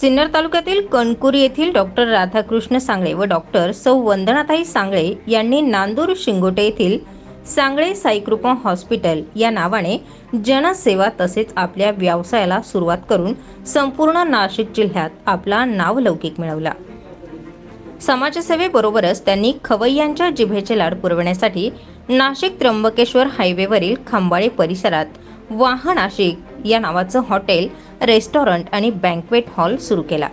सिन्नर तालुक्यातील कणकुरी येथील डॉक्टर राधाकृष्ण सांगळे व डॉक्टर सौ वंदनाताई सांगळे यांनी नांदूर शिंगोटे येथील सांगळे साईकृपा हॉस्पिटल या नावाने जनसेवा तसेच आपल्या व्यवसायाला सुरुवात करून संपूर्ण नाशिक जिल्ह्यात आपला नावलौकिक मिळवला. समाजसेवेबरोबरच त्यांनी खवय्यांच्या जिभेचे लाड पुरवण्यासाठी नाशिक त्र्यंबकेश्वर हायवेवरील खंबाळे परिसरात वाहन नाशिक या नावाचं हॉटेल रेस्टॉरंट आणि बँकवेट हॉल सुरू केला.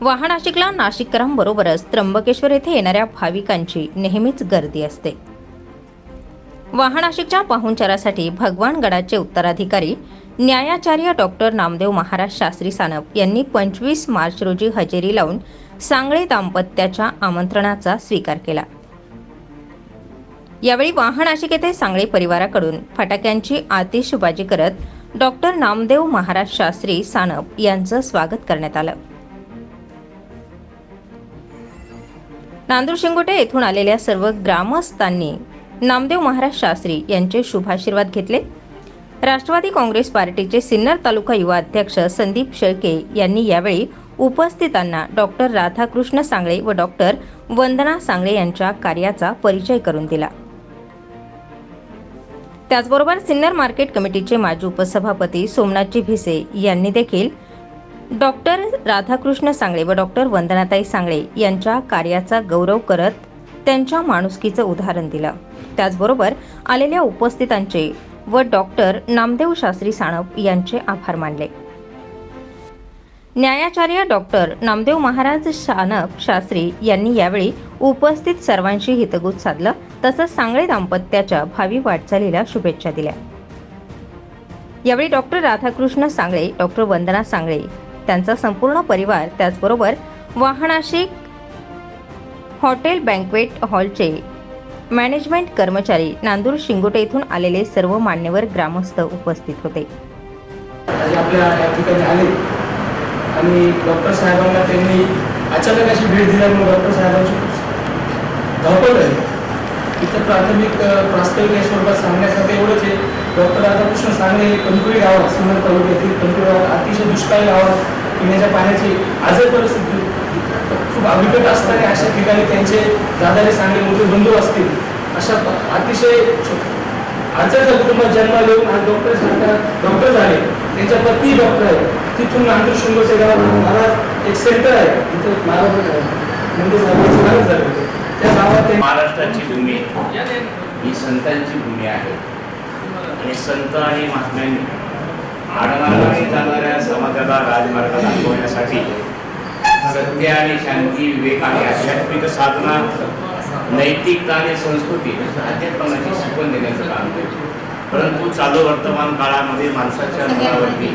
वाहा नाशिकला नाशिककरांबरोबरच त्र्यंबकेश्वर येथे येणाऱ्या भाविकांची नेहमीच गर्दी असते. वाहनाशिकच्या पाहुणचारासाठी भगवान गडाचे उत्तराधिकारी न्यायाचार्य डॉक्टर नामदेव महाराज शास्त्री सानप यांनी पंचवीस मार्च रोजी हजेरी लावून सांगळे दाम्पत्याच्या आमंत्रणाचा स्वीकार केला. यावेळी वाहनाशिक येथे सांगळे परिवाराकडून फटाक्यांची आतिषबाजी करत डॉक्टर नामदेव महाराज शास्त्री सानप यांचं स्वागत करण्यात आलं. नांदूर शिंगोटे येथून आलेल्या सर्व ग्रामस्थांनी नामदेव महाराज शास्त्री यांचे शुभाशीर्वाद घेतले. राष्ट्रवादी काँग्रेस पार्टीचे सिन्नर तालुका युवा अध्यक्ष संदीप शेळके यांनी यावेळी उपस्थितांना डॉक्टर राधाकृष्ण सांगळे व डॉक्टर वंदना सांगळे यांच्या कार्याचा परिचय करून दिला. त्याचबरोबर सिन्नर मार्केट कमिटीचे माजी उपसभापती सोमनाथजी भिसे यांनी देखील डॉक्टर राधाकृष्ण सांगळे व डॉक्टर वंदनाताई सांगळे यांच्या कार्याचा गौरव करत त्यांच्या माणुसकीचं उदाहरण दिलं. त्याचबरोबर आलेल्या उपस्थितांचे व डॉक्टर नामदेव शास्त्री साणप यांचे आभार मानले. न्यायाचार्य डॉक्टर नामदेव महाराज सानप शास्त्री यांनी यावेळी उपस्थित सर्वांशी हितगुज साधलं. तसंच सांगळे दाम्पत्याच्या भावी वाटचालीला शुभेच्छा दिल्या. यावेळी डॉक्टर राधाकृष्ण सांगळे डॉक्टर वंदना सांगळे त्यांचा संपूर्ण परिवार त्याचबरोबर वाहनाशिक हॉटेल बँकवेट हॉलचे मॅनेजमेंट कर्मचारी नांदूर शिंगोटे येथून आलेले सर्व मान्यवर ग्रामस्थ उपस्थित होते. आपल्या या ठिकाणी आले आणि डॉक्टर साहेबांना त्यांनी अचानक अशी भेट दिल्यामुळे डॉक्टर साहेबांची धावपळ झाली. इथं प्राथमिक प्रास्ताविक या स्वरूपात सांगण्यासाठी एवढंच आहे. डॉक्टर राधाकृष्ण सांगणे हे कणकुरी गावात सिन्नर तालुक्यातील कणकुरी गावात अतिशय दुष्काळी गावात पिण्याच्या पाण्याची आजही परिस्थिती खूप अभिकट असताना अशा ठिकाणी त्यांचे दादाने सांगले मोठे बंधू असतील. अशा अतिशय आजच्या कुटुंबात जन्माला येऊन आज डॉक्टर सांगतात डॉक्टर झाले. त्यांच्या पत्नी डॉक्टर आहे. तिथून नांदूर शिंगोटे गावात मला एक सेंटर आहे. तिथं महाराज म्हणजे झाले झालं. महाराष्ट्राची भूमी. ही संतांची भूमी आहे. आणि संत आणि महात्म्यांनी आडणाऱ्या जाणाऱ्या समाजाला राजमार्ग दाखवण्यासाठी सत्य आणि शांती विवेक आणि आध्यात्मिक साधना नैतिकता आणि संस्कृती अध्यात्मनाची शिकवण देण्याचं काम केलं परंतु चालू वर्तमान काळामध्ये माणसाच्या मनावरती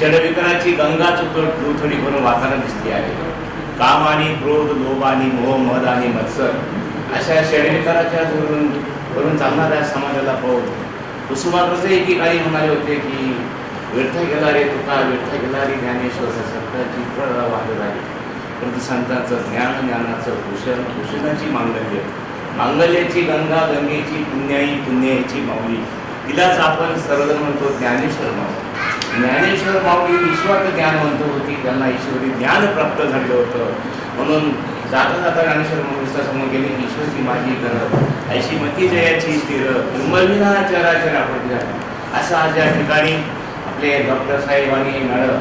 षडविकाराची गंगाच उथडी करून वाहताना दिसते आहे. काम आणि क्रोध लोभ आणि मोह मध आणि मत्सर अशा षडविकाराच्या वरून वरून चालणाऱ्या समाजाला पाहून कुसुमाग्रज एकेकाळी म्हणाले होते की व्यर्थ गेला रे तुका व्यर्थ गेला रे ज्ञानेश्वर सत्ताची फळ वाढत आहे परंतु संतांचं ज्ञान ज्ञानाचं भूषण भूषणाची मांगल्य. मांगल्याची गंगा गंगेची पुण्याई पुण्याची माऊली. तिलाच आपण सर्वजण म्हणतो ज्ञानेश्वर माऊली. ज्ञानेश्वर माऊली ईश्वर ज्ञान म्हणतो होती त्यांना ईश्वरी ज्ञान प्राप्त झालं होतं. म्हणून जाता जाता ज्ञानेश्वर माऊलीचा समोर गेले ईश्वरची माझी कर अशी मती जयाची स्थिर चराचर आपण असं आज या ठिकाणी आपले डॉक्टर साहेब आणि मॅडम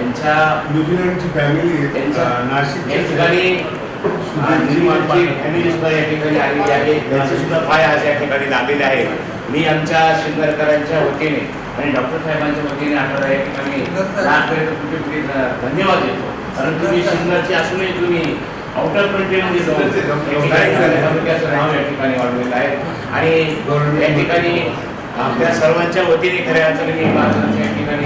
यांच्या न्यूझीलंडची फॅमिली त्यांच्या नाशिक या ठिकाणी फॅमिली सुद्धा या ठिकाणी आलेली आहे. त्यांचे सुद्धा पाय आज या ठिकाणी लागलेले आहेत. मी आमच्या शिंदरकरांच्या वतीने आणि डॉक्टर साहेबांच्या वतीने आपल्याला या ठिकाणी कुठे कुठे धन्यवाद देतो कारण तुम्ही शिंदरचे असूनही तुम्ही आउट ऑफ कंट्रीमध्ये तालुक्याचं नाव या ठिकाणी वाढलेलं आहे आणि या ठिकाणी आपल्या सर्वांच्या वतीने खऱ्या अर्थाने मी महाराजांचं या ठिकाणी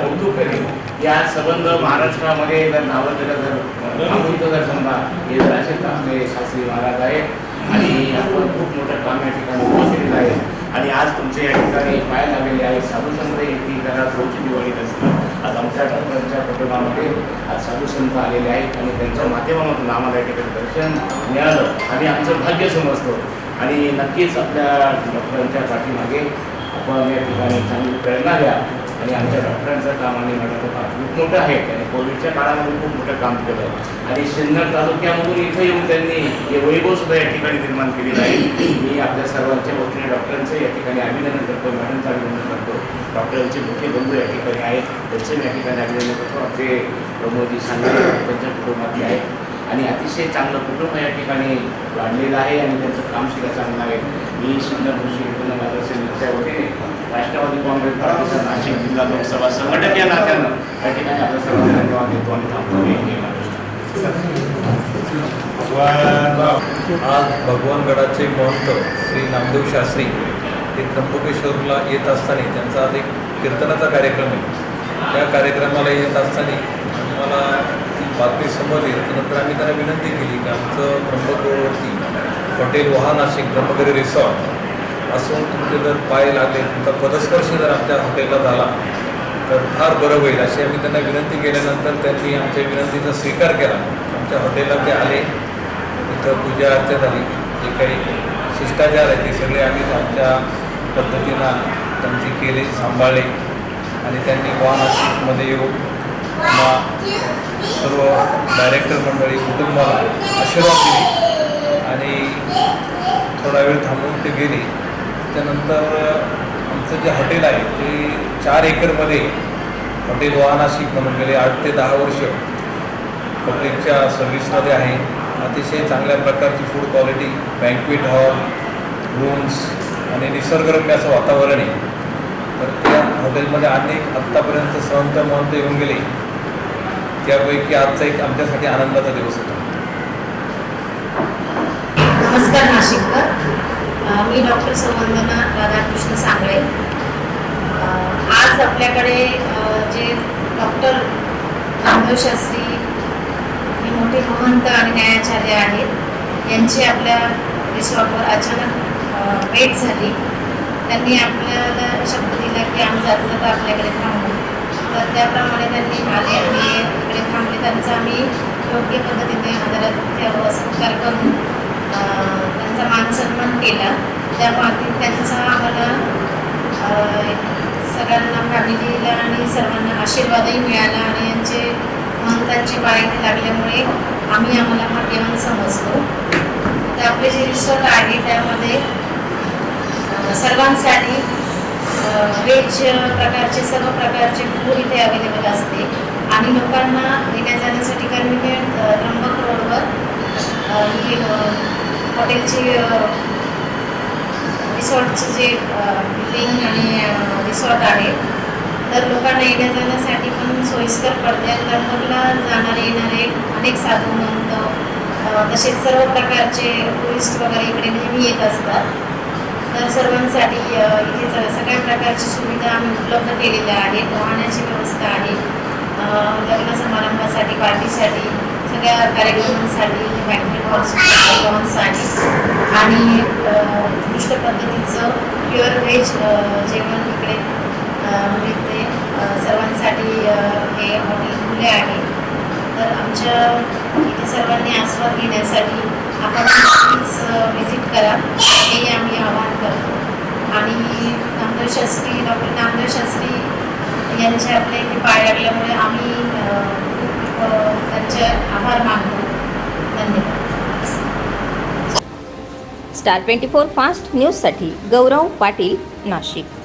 कौतुक करेन या संबंध महाराष्ट्रामध्ये जर नावं जर जर समजा हे तर आपले शास्त्री महाराज आहेत आणि आपण खूप मोठं काम या ठिकाणी पोहोचलेलं केलेलं आहे. आणि आज तुमचे या ठिकाणी पाय लागलेले आहेत. साधू येथील येतील घरात रोजची दिवाळी असतात. आज आमच्या डॉक्टरांच्या कुटुंबामध्ये आज साधूसंत आलेले आहेत आणि त्यांच्या माध्यमातून आम्हाला या ठिकाणी दर्शन मिळालं आणि आमचं भाग्य समजतो आणि नक्कीच आपल्या डॉक्टरांच्या पाठीमागे आपण या ठिकाणी चांगली प्रेरणा द्या. आणि आमच्या डॉक्टरांचं काम आणि मॅडमचं काम खूप मोठं आहे. त्यांनी कोविडच्या काळामध्ये खूप मोठं काम केलं. आणि सिन्नर तालुक्यामधून इथं येऊन त्यांनी हे वैभव सुद्धा या ठिकाणी निर्माण केलेलं आहे. मी आपल्या सर्वांच्या वतीने डॉक्टरांचं या ठिकाणी अभिनंदन करतो. मॅडमचं अभिनंदन करतो. डॉक्टरांचे मोठे बंधू या ठिकाणी आहेत. त्यांचे मी या ठिकाणी अभिनंदन करतो. आमचे प्रमोदजी सांगले त्यांच्या कुटुंबातले आहेत. आणि अतिशय चांगलं कुटुंब या ठिकाणी वाढलेलं आहे आणि त्यांचं काम सुद्धा चांगलं आहे. मी सुंदर कृषी विज्ञान मार्गदर्शनच्या वतीने राष्ट्रवादी काँग्रेस पार्टीचा नाशिक जिल्हा लोकसभा संघटक या नात्यानं त्या ठिकाणी आपल्या सर्वांना धन्यवाद देतो आणि थांबतो. आज भगवानगडाचे महंत श्री नामदेव शास्त्री हे त्र्यंबकेश्वरला येत असताना त्यांचा आज एक कीर्तनाचा कार्यक्रम आहे. त्या कार्यक्रमाला येत असताना आम्हाला ती बातमी समजली त्यानंतर आम्ही त्यांना विनंती केली की आमचं त्र्यंबकवरती हॉटेल वहा नाशिक ब्रह्मगिरी रिसॉर्ट. असून तुमचे जर पाय लागले तुमचा पदस्पर्श जर आमच्या हॉटेलला झाला तर फार बरं होईल. अशी आम्ही त्यांना विनंती केल्यानंतर त्यांनी आमच्या विनंतीचा स्वीकार केला. आमच्या हॉटेलला ते आले. तिथं पूजा अर्चा झाली. जे काही शिष्टाचार आहे ते सगळे आम्ही आमच्या पद्धतीनं त्यांची केले सांभाळले. आणि त्यांनी वाहनाशिकमध्ये येऊन सर्व डायरेक्टर मंडळी कुटुंबाला आशीर्वाद दिले. आणि थोडा वेळ थांबून ते गेले. त्यानंतर आमचं जे हॉटेल आहे ते चार एकरमध्ये हॉटेल वाहनाशिक म्हणून गेले आठ ते दहा वर्ष. पब्लिकच्या सर्व्हिसमध्ये आहे. अतिशय चांगल्या प्रकारची food quality banquet hall rooms आणि निसर्गरम्य असं वातावरण आहे. तर त्या हॉटेलमध्ये अनेक आत्तापर्यंत सहंत महंत येऊन गेले. त्यापैकी आजचा एक आमच्यासाठी आनंदाचा दिवस होता. नमस्कार नाशिककर. मी डॉक्टर संवंदना राधाकृष्ण सांगळे. आज आपल्याकडे जे डॉक्टर रामदेव हे मोठे महंत आणि न्यायाचार्य आहेत यांची आपल्या रिसॉर्टवर अचानक भेट झाली. त्यांनी आपल्याला शब्द दिला की आम्ही जातलं तर आपल्याकडे थांबू. तर त्याप्रमाणे त्यांनी आले आणि इकडे थांबले. त्यांचा आम्ही योग्य पद्धतीने आदरातिथ्य सत्कार करून त्यांचा मान सन्मान केला. त्यामागे त्यांचा आम्हाला सगळ्यांना फॅमिलीला आणि सर्वांना आशीर्वादही मिळाला आणि यांचे महंतांची पाय इथे लागल्यामुळे आम्ही आम्हाला भाग्यवान समजतो. तर आपले जे रिसॉर्ट आहे त्यामध्ये सर्वांसाठी व्हेज प्रकारचे सर्व प्रकारचे फूड इथे अवेलेबल असते. आणि लोकांना येण्या जाण्यासाठी कन्व्हिनियंट त्र्यंबक रोडवर ही हॉटेलची रिसॉर्टचं जे बिल्डिंग आणि रिसॉर्ट आहे तर लोकांना येण्या जाण्यासाठी पण सोयीस्कर पडते. आणि जाणारे येणारे अनेक साधू महंत तसेच सर्व प्रकारचे टुरिस्ट वगैरे इकडे नेहमी येत असतात. तर सर्वांसाठी इथे सगळ्या प्रकारची सुविधा आम्ही उपलब्ध केलेल्या आहेत. पाहण्याची व्यवस्था आहे. लग्न समारंभासाठी पार्टीसाठी सगळ्या कार्यक्रमांसाठी बँकेट हॉल्स आणि उत्कृष्ट पद्धतीचं प्युअर व्हेज जेवण इकडे मिळते सर्वांसाठी हे हॉटेल खुले आहे तर आमच्या इथे सर्वांनी आस्वाद घेण्यासाठी आपण नक्कीच व्हिजिट uh, करा. हे आम्ही आवाहन करतो. आणि नामदेव शास्त्री डॉक्टर नामदेव शास्त्री यांचे आपल्या इथे पाय लागल्यामुळे आम्ही uh, त्यांचे आभार मानतो. धन्यवाद. स्टार ट्वेंटी फोर फास्ट न्यूजसाठी गौरव पाटील नाशिक.